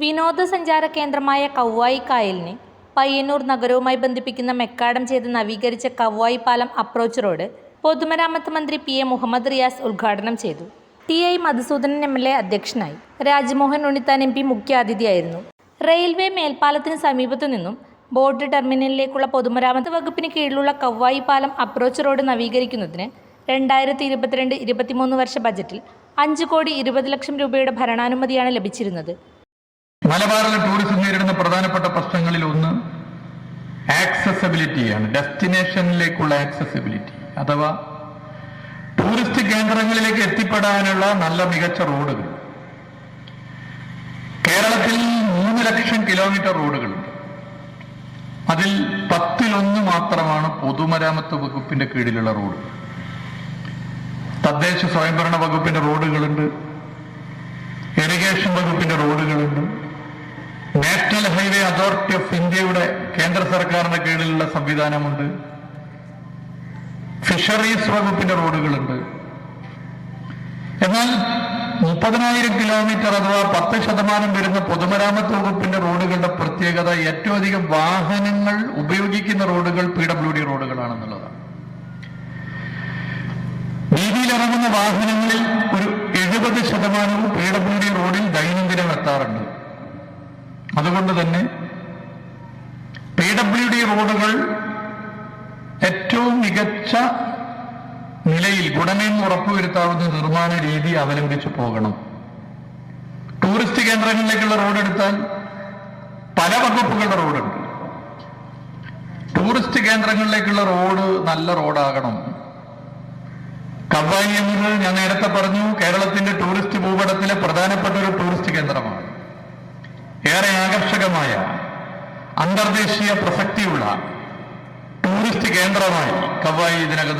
വിനോദസഞ്ചാര കേന്ദ്രമായ കവ്വായി കായലിനെ പയ്യന്നൂർ നഗരവുമായി ബന്ധിപ്പിക്കുന്ന മെക്കാടം ചെയ്ത് നവീകരിച്ച കവ്വായി പാലം അപ്രോച്ച് റോഡ് പൊതുമരാമത്ത് മന്ത്രി പി എ മുഹമ്മദ് റിയാസ് ഉദ്ഘാടനം ചെയ്തു. T I Madhusoodanan M L A അധ്യക്ഷനായി രാജ്മോഹൻ ഉണ്ണിത്താൻ എം പി മുഖ്യാതിഥിയായിരുന്നു. റെയിൽവേ മേൽപ്പാലത്തിന് സമീപത്തു നിന്നും ബോട്ട് ടെർമിനലിലേക്കുള്ള പൊതുമരാമത്ത് വകുപ്പിന് കീഴിലുള്ള കവ്വായി പാലം അപ്രോച്ച് റോഡ് നവീകരിക്കുന്നതിന് രണ്ടായിരത്തി ഇരുപത്തിരണ്ട് ഇരുപത്തിമൂന്ന് വർഷ ബജറ്റിൽ അഞ്ച് കോടി ഇരുപത് ലക്ഷം രൂപയുടെ ഭരണാനുമതിയാണ് ലഭിച്ചിരുന്നത്. മലബാറിലെ ടൂറിസം നേരിടുന്ന പ്രധാനപ്പെട്ട പ്രശ്നങ്ങളിൽ ഒന്ന് ആക്സസബിലിറ്റിയാണ് ഡെസ്റ്റിനേഷനിലേക്കുള്ള ആക്സസബിലിറ്റി അഥവാ ടൂറിസ്റ്റ് കേന്ദ്രങ്ങളിലേക്ക് എത്തിപ്പെടാനുള്ള നല്ല മികച്ച റോഡുകൾ കേരളത്തിൽ മൂന്ന് ലക്ഷം കിലോമീറ്റർ റോഡുകളുണ്ട് അതിൽ പത്തിലൊന്ന് മാത്രമാണ് പൊതുമരാമത്ത് വകുപ്പിന്റെ കീഴിലുള്ള റോഡ് തദ്ദേശ സ്വയംഭരണ വകുപ്പിന്റെ റോഡുകളുണ്ട് ഇറിഗേഷൻ വകുപ്പിന്റെ റോഡുകളുണ്ട് ഹൈവേ അതോറിറ്റി ഓഫ് ഇന്ത്യയുടെ കേന്ദ്ര സർക്കാരിന്റെ കീഴിലുള്ള സംവിധാനമുണ്ട്. ഫിഷറീസ് വകുപ്പിന്റെ റോഡുകളുണ്ട്. എന്നാൽ മുപ്പതിനായിരം കിലോമീറ്റർ അഥവാ പത്ത് ശതമാനം വരുന്ന പൊതുമരാമത്ത് വകുപ്പിന്റെ റോഡുകളുടെ പ്രത്യേകത ഏറ്റവും അധികം വാഹനങ്ങൾ ഉപയോഗിക്കുന്ന റോഡുകൾ പി ഡബ്ല്യു ഡി റോഡുകളാണെന്നുള്ളതാണ്. വീതിയിലിറങ്ങുന്ന വാഹനങ്ങളിൽ ഒരു എഴുപത് ശതമാനവും പി ഡബ്ല്യു ഡി റോഡിൽ ദൈനംദിനം എത്താറുണ്ട്. അതുകൊണ്ട് തന്നെ പി ഡബ്ല്യു ഡി റോഡുകൾ ഏറ്റവും മികച്ച നിലയിൽ ഗുണമേന്മ ഉറപ്പുവരുത്താവുന്ന നിർമ്മാണ രീതി അവലംബിച്ചു പോകണം. ടൂറിസ്റ്റ് കേന്ദ്രങ്ങളിലേക്കുള്ള റോഡ് എടുത്താൽ പല വകുപ്പുകളുടെ റോഡുണ്ട് ടൂറിസ്റ്റ് കേന്ദ്രങ്ങളിലേക്കുള്ള റോഡ് നല്ല റോഡാകണം. കവായി എന്നത് ഞാൻ നേരത്തെ പറഞ്ഞു കേരളത്തിന്റെ ടൂറിസ്റ്റ് ഭൂപടത്തിലെ പ്രധാനപ്പെട്ട ഒരു ടൂറിസ്റ്റ് കേന്ദ്രമാണ് ഏറെ ആകർഷകമായ അന്തർദേശീയ പ്രസക്തിയുള്ള ടൂറിസ്റ്റ് കേന്ദ്രമായി കവായി ഇതിനകം